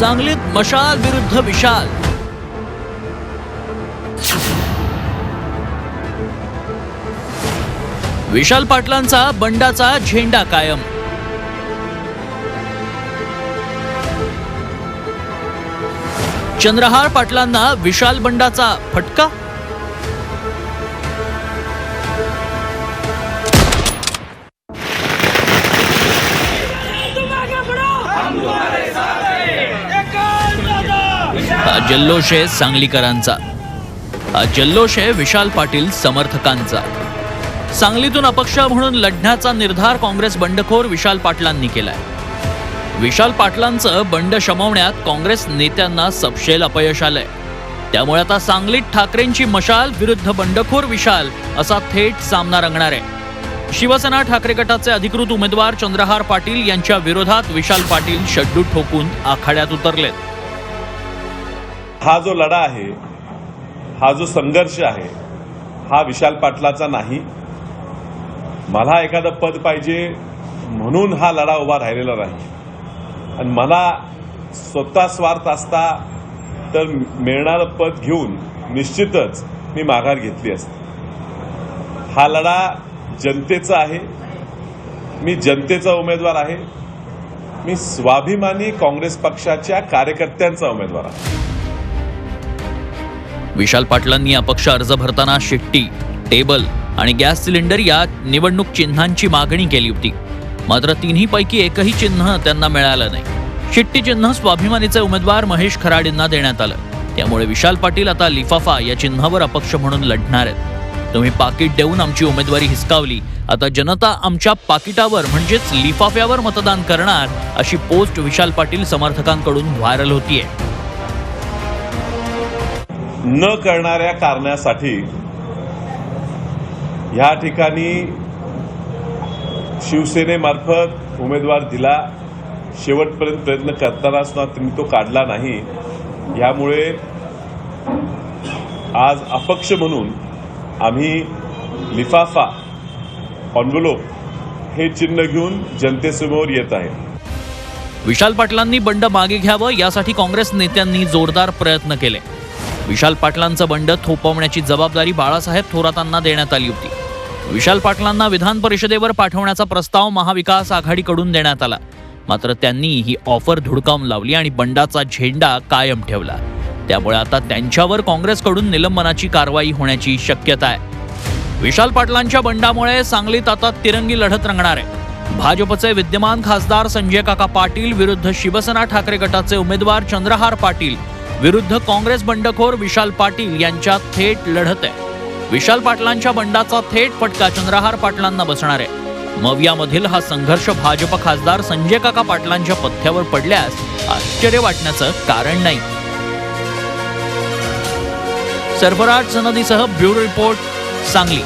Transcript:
सांगलीत मशाल विरुद्ध विशाल. विशाल पाटलांचा बंडाचा झेंडा कायम. चंद्रहार पाटलांना विशाल बंडाचा फटका? जल्लोष आहे सांगलीकरांचा. हा जल्लोष आहे विशाल पाटील समर्थकांचा. सांगलीतून अपक्ष म्हणून लढण्याचा निर्धार काँग्रेस बंडखोर विशाल पाटलांनी केलाय. विशाल पाटलांचं बंड शमवण्यात काँग्रेस नेत्यांना सपशेल अपयश आलंय. त्यामुळे आता सांगलीत ठाकरेंची मशाल विरुद्ध बंडखोर विशाल असा थेट सामना रंगणार आहे. शिवसेना ठाकरे गटाचे अधिकृत उमेदवार चंद्रहार पाटील यांच्या विरोधात विशाल पाटील शड्डू ठोकून आखाड्यात उतरलेत. हा जो लढा आहे हा जो संघर्ष आहे हा विशाल पाटलाचा नाही. मला एखादं पद पाहिजे म्हणून हा लढा उभा राहिलेला नाही. आणि मला स्वतः स्वार्थ असता तर मिळणारं पद घेऊन निश्चितच मी माघार घेतली असते. हा लढा जनतेचा आहे. मी जनतेचा उमेदवार आहे. मी स्वाभिमानी काँग्रेस पक्षाच्या कार्यकर्त्यांचा उमेदवार आहे. विशाल पाटलांनी अपक्ष अर्ज भरताना शिट्टी टेबल आणि गॅस सिलेंडर या निवडणूक चिन्हांची मागणी केली होती. मात्र तिन्हीपैकी एकही चिन्ह त्यांना मिळालं नाही. शिट्टी चिन्ह स्वाभिमानीचे उमेदवार महेश खराडींना देण्यात आलं. त्यामुळे विशाल पाटील आता लिफाफा या चिन्हावर अपक्ष म्हणून लढणार आहेत. तुम्ही पाकिट देऊन आमची उमेदवारी हिसकावली. आता जनता आमच्या पाकिटावर म्हणजेच लिफाफ्यावर मतदान करणार अशी पोस्ट विशाल पाटील समर्थकांकडून व्हायरल होतीये. न करणाऱ्या कारणासाठी ह्या ठिकाणी शिवसेनेमार्फत उमेदवार दिला. शेवटपर्यंत प्रयत्न करताना सुद्धा तुम्ही तो काढला नाही. यामुळे आज अपक्ष म्हणून आम्ही लिफाफा ऑन्व्हलोप हे चिन्ह घेऊन जनतेसमोर येत आहे. विशाल पाटलांनी बंड मागे घ्यावं यासाठी काँग्रेस नेत्यांनी जोरदार प्रयत्न केले. विशाल पाटलांचं बंड थोपवण्याची जबाबदारी बाळासाहेब थोरातांना देण्यात आली होती. विशाल पाटलांना विधान परिषदेवर पाठवण्याचा प्रस्ताव महाविकास आघाडीकडून देण्यात आला. मात्र त्यांनी ही ऑफर धुडकावून लावली आणि बंडाचा झेंडा कायम ठेवला. त्यामुळे आता त्यांच्यावर काँग्रेसकडून निलंबनाची कारवाई होण्याची शक्यता आहे. विशाल पाटलांच्या बंडामुळे सांगलीत आता तिरंगी लढत रंगणार आहे. भाजपचे विद्यमान खासदार संजय काका पाटील विरुद्ध शिवसेना ठाकरे गटाचे उमेदवार चंद्रहार पाटील विरुद्ध काँग्रेस बंडखोर विशाल पाटील यांच्यात थेट लढत. आहे विशाल पाटलांच्या बंडाचा थेट फटका चंद्रहार पाटलांना बसणार आहे. मवियामधील हा संघर्ष भाजप खासदार संजय काका पाटलांच्या पथ्यावर पडल्यास आश्चर्य वाटण्याचं कारण नाही. सरफराज सनदीसह ब्युरो रिपोर्ट सांगली.